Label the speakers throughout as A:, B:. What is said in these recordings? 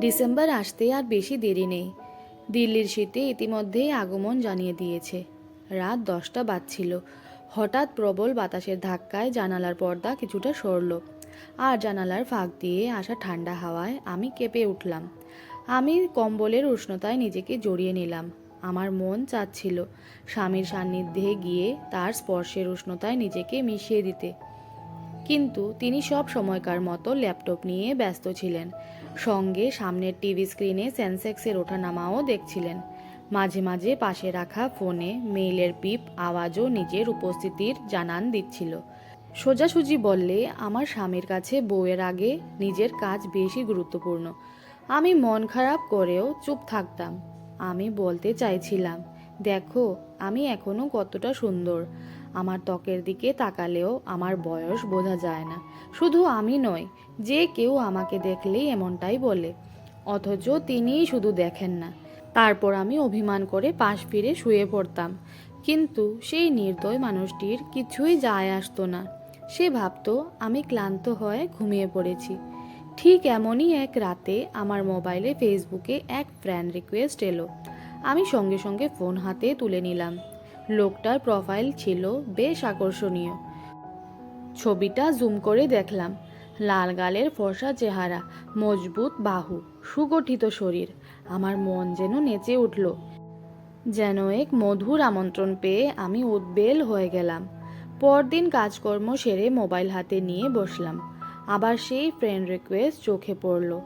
A: December আসতে আর বেশি দেরি নেই। দিল্লির শীতে ইতিমধ্যেই আগমন জানিয়ে দিয়েছে। রাত দশটা বাজছিল। হঠাৎ প্রবল বাতাসের ধাক্কায় জানালার পর্দা কিছুটা সরল। আর জানালার ফাঁক দিয়ে আসা ঠান্ডা হাওয়ায় আমি কেঁপে উঠলাম। আমি কম্বলের উষ্ণতায় নিজেকে জড়িয়ে নিলাম। আমার মন চাচ্ছিল স্বামীর সান্নিধ্যে গিয়ে তার স্পর্শের উষ্ণতায় নিজেকে মিশিয়ে দিতে। কিন্তু তিনি সব সময়কার মতো ল্যাপটপ নিয়ে ব্যস্ত ছিলেন। সঙ্গে সামনের টিভি স্ক্রিনে সেন্সেক্সের ওঠানামাও দেখছিলেন। মাঝে মাঝে পাশে রাখা ফোনে মেইলের পিপ, আওয়াজও নিজের উপস্থিতির জানান দিচ্ছিল। সোজাসুজি বললে, আমার স্বামীর কাছে বউয়ের আগে নিজের কাজ বেশি গুরুত্বপূর্ণ। আমি মন খারাপ করেও চুপ থাকতাম। আমি বলতে চাইছিলাম, দেখো, আমি এখনও কতটা সুন্দর। আমার ত্বকের দিকে তাকালেও আমার বয়স বোঝা যায় না। শুধু আমি নই, যে কেউ আমাকে দেখলেই এমনটাই বলে। অথচ তিনিই শুধু দেখেন না। তারপর আমি অভিমান করে পাশ ফিরে শুয়ে পড়তাম। কিন্তু সেই নির্দয় মানুষটির কিছুই যায় আসতো না। সে ভাবতো, আমি ক্লান্ত হয়ে ঘুমিয়ে পড়েছি। ঠিক এমনই এক রাতে আমার মোবাইলে ফেসবুকে এক ফ্রেন্ড রিকোয়েস্ট এলো। আমি সঙ্গে সঙ্গে ফোন হাতে তুলে নিলাম। লোকটার প্রোফাইল ছিল বেশ আকর্ষণীয়। ছবিটা জুম করে দেখলাম। লাল গালের ফর্সা চেহারা, মজবুত বাহু, সুগঠিত শরীর। আমার মন যেন নেচে উঠল। যেন এক মধুর আমন্ত্রণ পেয়ে আমি উদ্বেল হয়ে গেলাম। পরদিন কাজকর্ম সেরে মোবাইল হাতে নিয়ে বসলাম। আবার সেই ফ্রেন্ড রিকোয়েস্ট চোখে পড়ল।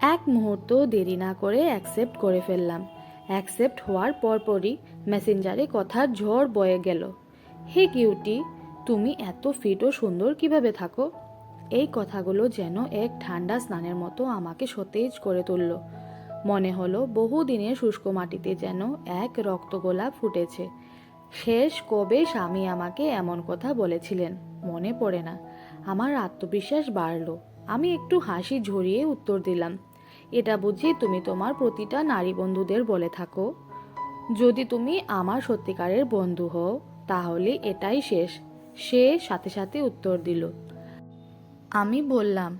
A: এক মুহূর্ত দেরি না করে অ্যাকসেপ্ট করে ফেললাম। অ্যাকসেপ্ট হওয়ার পরপরই মেসেঞ্জারে কথার ঝড় বয়ে গেল। হে কিউটি, তুমি এত ফিট ও সুন্দর কীভাবে থাকো? এই কথাগুলো যেন এক ঠান্ডা স্নানের মতো আমাকে সতেজ করে তুলল। মনে হলো বহুদিনের শুষ্ক মাটিতে যেন এক রক্তগোলাপ ফুটেছে। শেষ কবে স্বামী আমাকে এমন কথা বলেছিলেন? মনে পড়ে না। আমার আত্মবিশ্বাস বাড়ল। আমি একটু হাসি ঝরিয়ে উত্তর দিলাম। এটা বুঝি তুমি তোমার প্রতিটা নারী বন্ধুদের বলে থাকো। যদি তুমি আমার সত্যিকারের বন্ধু হও, তাহলে এটাই শেষ। সে সাথে সাথে উত্তর দিল, আমি বললাম,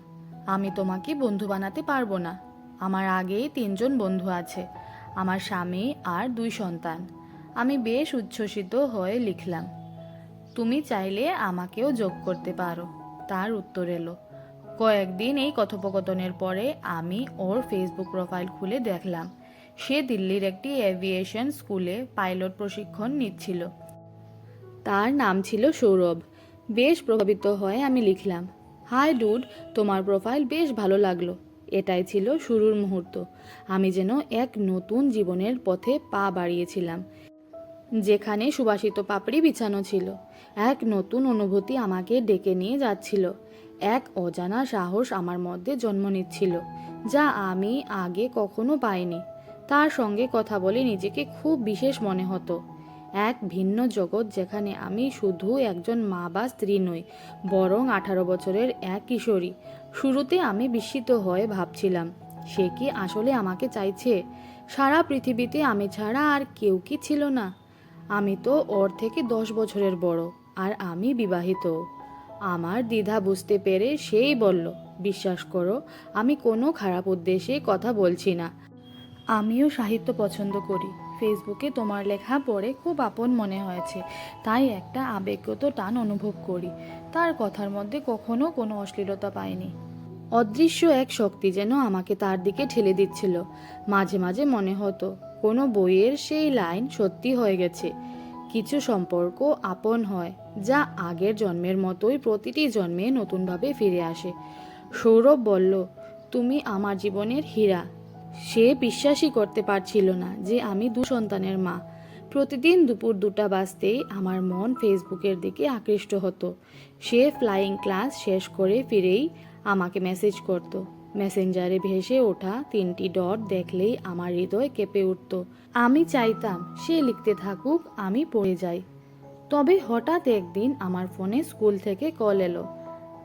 A: আমি তোমাকে বন্ধু বানাতে পারব না। আমার আগেই তিনজন বন্ধু আছে, আমার স্বামী আর দুই সন্তান। আমি বেশ উচ্ছ্বসিত হয়ে লিখলাম, তুমি চাইলে আমাকেও যোগ করতে পারো। তার উত্তর এলো কয়েকদিন এই কথোপকথনের পরে আমি ওর ফেসবুক প্রোফাইল খুলে দেখলাম। সে দিল্লির একটি এভিয়েশন স্কুলে পাইলট প্রশিক্ষণ নিচ্ছিল। তার নাম ছিল সৌরভ। বেশ প্রভাবিত হয়ে আমি লিখলাম, হাই ডুড, তোমার প্রোফাইল বেশ ভালো লাগল। এটাই ছিল শুরুর মুহূর্ত। আমি যেন এক নতুন জীবনের পথে পা বাড়িয়েছিলাম, যেখানে সুবাসিত পাপড়ি বিছানো ছিল। এক নতুন অনুভূতি আমাকে ডেকে নিয়ে যাচ্ছিল। এক অজানা সাহস আমার মধ্যে জন্ম নিচ্ছিল, যা আমি আগে কখনো পাইনি। তার সঙ্গে কথা বলে নিজেকে খুব বিশেষ মনে হতো। এক ভিন্ন জগৎ যেখানে আমি শুধু একজন মা বা স্ত্রী নই, বরং আঠারো বছরের এক কিশোরী। শুরুতে আমি বিস্মিত হয়ে ভাবছিলাম, সে কি আসলে আমাকে চাইছে? সারা পৃথিবীতে আমি ছাড়া আর কেউ কি ছিল না? আমি তো ওর থেকে দশ বছরের বড়, আর আমি বিবাহিত। আমার দ্বিধা বুঝতে পেরে সেই বলল, বিশ্বাস করো, আমি কোনো খারাপ উদ্দেশ্যে কথা বলছি না। আমিও সাহিত্য পছন্দ করি। ফেসবুকে তোমার লেখা পড়ে খুব আপন মনে হয়েছে। তাই একটা আবেগগত টান অনুভব করি। তার কথার মধ্যে কখনো কোনো অশ্লীলতা পাইনি। অদৃশ্য এক শক্তি যেন আমাকে তার দিকে ঠেলে দিচ্ছিল। মাঝে মাঝে মনে হতো, কোনো বইয়ের সেই লাইন সত্যি হয়ে গেছে। কিছু সম্পর্ক আপন হয়, যা আগের জন্মের মতোই প্রতিটি জন্মে নতুনভাবে ফিরে আসে। সৌরভ বলল, তুমি আমার জীবনের হীরা। সে বিশ্বাসই করতে পারছিল না যে আমি দু সন্তানের মা। প্রতিদিন দুপুর দুটা বাজতেই আমার মন ফেসবুকের দিকে আকৃষ্ট হতো। সে ফ্লাইং ক্লাস শেষ করে ফিরেই আমাকে মেসেজ করত। মেসেঞ্জারে ভেসে ওঠা তিনটি ডট দেখলেই আমার হৃদয় কেঁপে উঠত। আমি চাইতাম সে লিখতে থাকুক, আমি পড়ে যাই। তবে হঠাৎ একদিন আমার ফোনে স্কুল থেকে কল এলো।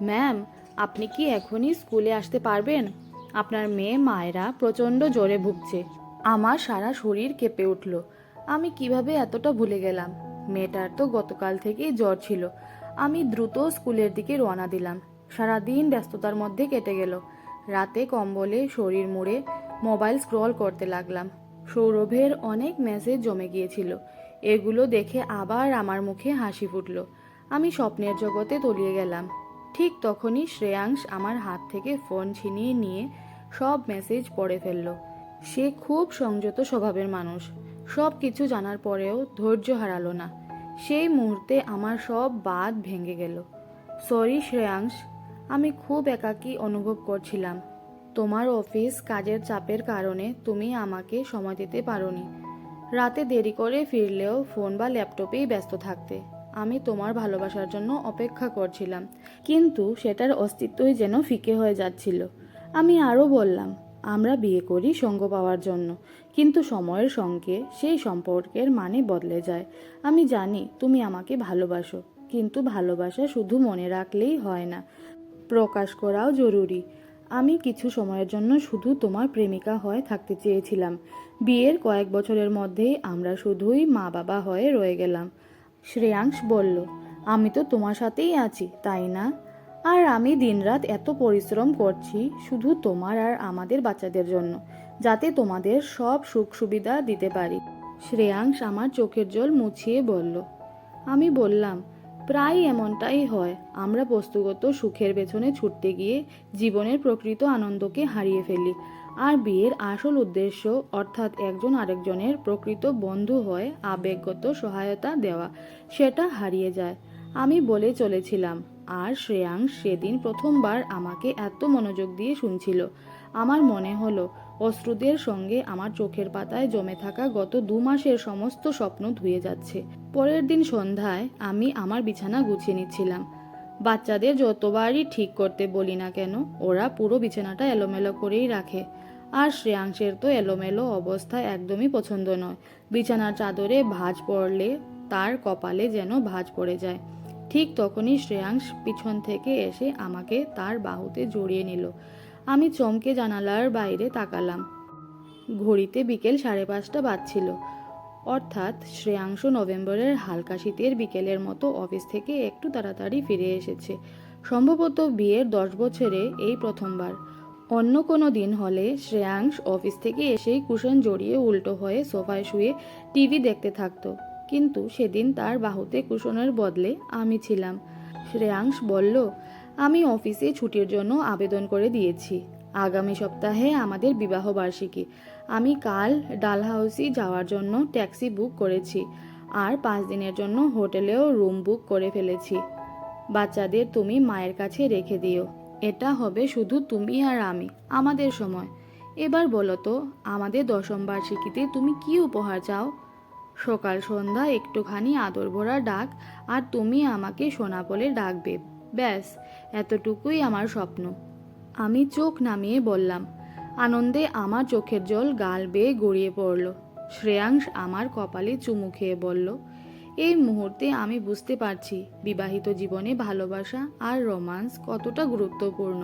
A: ম্যাম, আপনি কি এখনই স্কুলে আসতে পারবেন? আপনার মেয়ে মায়েরা প্রচণ্ড জ্বরে ভুগছে। আমার সারা শরীর কেঁপে উঠল। আমি কীভাবে এতটা ভুলে গেলাম? মেয়েটার তো গতকাল থেকেই জ্বর ছিল। আমি দ্রুত স্কুলের দিকে রওনা দিলাম। সারাদিন ব্যস্ততার মধ্যে কেটে গেল। রাতে কম্বলে, শরীর মুড়ে, মোবাইল স্ক্রল করতে লাগলাম। সৌরভের অনেক মেসেজ জমে গিয়েছিল। এগুলো দেখে আবার আমার মুখে হাসি ফুটল। আমি স্বপ্নের জগতে তলিয়ে গেলাম। ঠিক তখনই শ্রেয়াংশ আমার হাত থেকে ফোন ছিনিয়ে নিয়ে সব মেসেজ পড়ে ফেলল। সে খুব সংযত স্বভাবের মানুষ। সব কিছু জানার পরেও ধৈর্য হারালো না। সেই মুহূর্তে আমার সব বাদ ভেঙে গেল। সরি, শ্রেয়াংশ। আমি খুব একাকী অনুভব করছিলাম। তোমার অফিস কাজের চাপের কারণে তুমি আমাকে সময় দিতে পারোনি। রাতে দেরি করে ফিরলেও ফোন বা ল্যাপটপেই ব্যস্ত থাকতে। আমি তোমার ভালোবাসার জন্য অপেক্ষা করছিলাম, কিন্তু সেটার অস্তিত্বই যেন ফিকে হয়ে যাচ্ছিল। আমি আরও বললাম, আমরা বিয়ে করি সঙ্গ পাওয়ার জন্য, কিন্তু সময়ের সঙ্গে সেই সম্পর্কের মানে বদলে যায়। আমি জানি তুমি আমাকে ভালোবাসো, কিন্তু ভালোবাসা শুধু মনে রাখলেই হয় না। প্রকাশ করাও জরুরি। আমি কিছু সময়ের জন্য শুধু তোমার প্রেমিকা হয়ে থাকতে চেয়েছিলাম। বিয়ের কয়েক বছরের মধ্যেই আমরা শুধুই মা বাবা হয়ে রয়ে গেলাম। শ্রেয়াংশ বলল, আমি তো তোমার সাথেই আছি, তাই না? আর আমি দিনরাত এত পরিশ্রম করছি শুধু তোমার আর আমাদের বাচ্চাদের জন্য, যাতে তোমাদের সব সুখ সুবিধা দিতে পারি। শ্রেয়াংশ আমার চোখের জল মুছিয়ে বলল, আমি বললাম প্রায় এমনটাই হয়। আমরা বস্তুগত সুখের পেছনে ছুটতে গিয়ে জীবনের প্রকৃত আনন্দকে হারিয়ে ফেলি। আর বিয়ের আসল উদ্দেশ্য, অর্থাৎ একজন আরেকজনের প্রকৃত বন্ধু হয়ে আবেগগত সহায়তা দেওয়া, সেটা হারিয়ে যায়। আমি বলে চলেছিলাম, আর শ্রেয়াংশ সেদিন প্রথমবার আমাকে এত মনোযোগ দিয়ে শুনছিল। আমার মনে হলো, অশ্রুদের সঙ্গে আমার চোখের পাতায় জমে থাকা গত দু মাসের সমস্ত স্বপ্ন ধুয়ে যাচ্ছে। পরের দিন সন্ধ্যায় আমি আমার বিছানা গুছিয়ে নিচ্ছিলাম। বাচ্চাদের যতবারই ঠিক করতে বলি না কেন, ওরা পুরো বিছানাটা এলোমেলো করেই রাখে। আর শ্রেয়াংশের তো এলোমেলো অবস্থা একদমই পছন্দ নয়। বিছানার চাদরে ভাঁজ পড়লে তার কপালে যেন ভাঁজ পড়ে যায়। ঠিক তখনই শ্রেয়াংশ পিছন থেকে এসে আমাকে তার বাহুতে জড়িয়ে নিল। আমি চমকে জানালার বাইরে তাকালাম। ঘড়িতে বিকেল সাড়ে পাঁচটা বাজছিল। অর্থাৎ শ্রেয়াংশ নভেম্বরের হালকা শীতের বিকেলের মতো অফিস থেকে একটু তাড়াতাড়ি ফিরে এসেছে। সম্ভবত বিয়ের দশ বছরে এই প্রথমবার। অন্য কোনো দিন হলে শ্রেয়াংশ অফিস থেকে এসেই কুশন জড়িয়ে উল্টো হয়ে সোফায় শুয়ে টিভি দেখতে থাকতো। কিন্তু সেদিন তার বাহুতে কুশনের বদলে আমি ছিলাম। শ্রেয়াংশ বলল, আমি অফিসে ছুটির জন্য আবেদন করে দিয়েছি। আগামী সপ্তাহে আমাদের বিবাহ বার্ষিকী। আমি কাল ডালহাউসি যাওয়ার জন্য ট্যাক্সি বুক করেছি আর পাঁচ দিনের জন্য হোটেলেও রুম বুক করে ফেলেছি। বাচ্চাদের তুমি মায়ের কাছে রেখে দিও। এটা হবে শুধু তুমি আর আমি, আমাদের সময়। এবার বলো তো, আমাদের দশম বার্ষিকীতে তুমি কি উপহার চাও? সকাল সন্ধ্যা একটুখানি আদর ভরা ডাক আর তুমি আমাকে সোনা বলে ডাকবে। ব্যাস, এতটুকুই আমার স্বপ্ন। আমি চোখ নামিয়ে বললাম, আনন্দে আমার চোখের জল গাল বেয়ে গড়িয়ে পড়ল। শ্রেয়াংশ আমার কপালে চুমু খেয়ে বলল, এই মুহূর্তে আমি বুঝতে পারছি বিবাহিত জীবনে ভালোবাসা আর রোমান্স কতটা গুরুত্বপূর্ণ।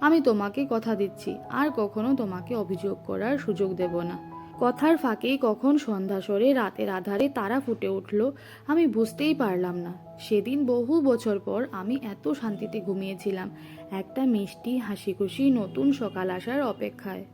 A: আমি তোমাকে কথা দিচ্ছি, আর কখনো তোমাকে অভিযোগ করার সুযোগ দেব না। কথার ফাঁকেই কখন সন্ধ্যা সরে রাতের আধারে তারা ফুটে উঠল, আমি বুঝতেই পারলাম না। সেদিন বহু বছর পর আমি এত শান্তিতে ঘুমিয়েছিলাম। একটা মিষ্টি হাসি খুশি নতুন সকাল আসার অপেক্ষায়।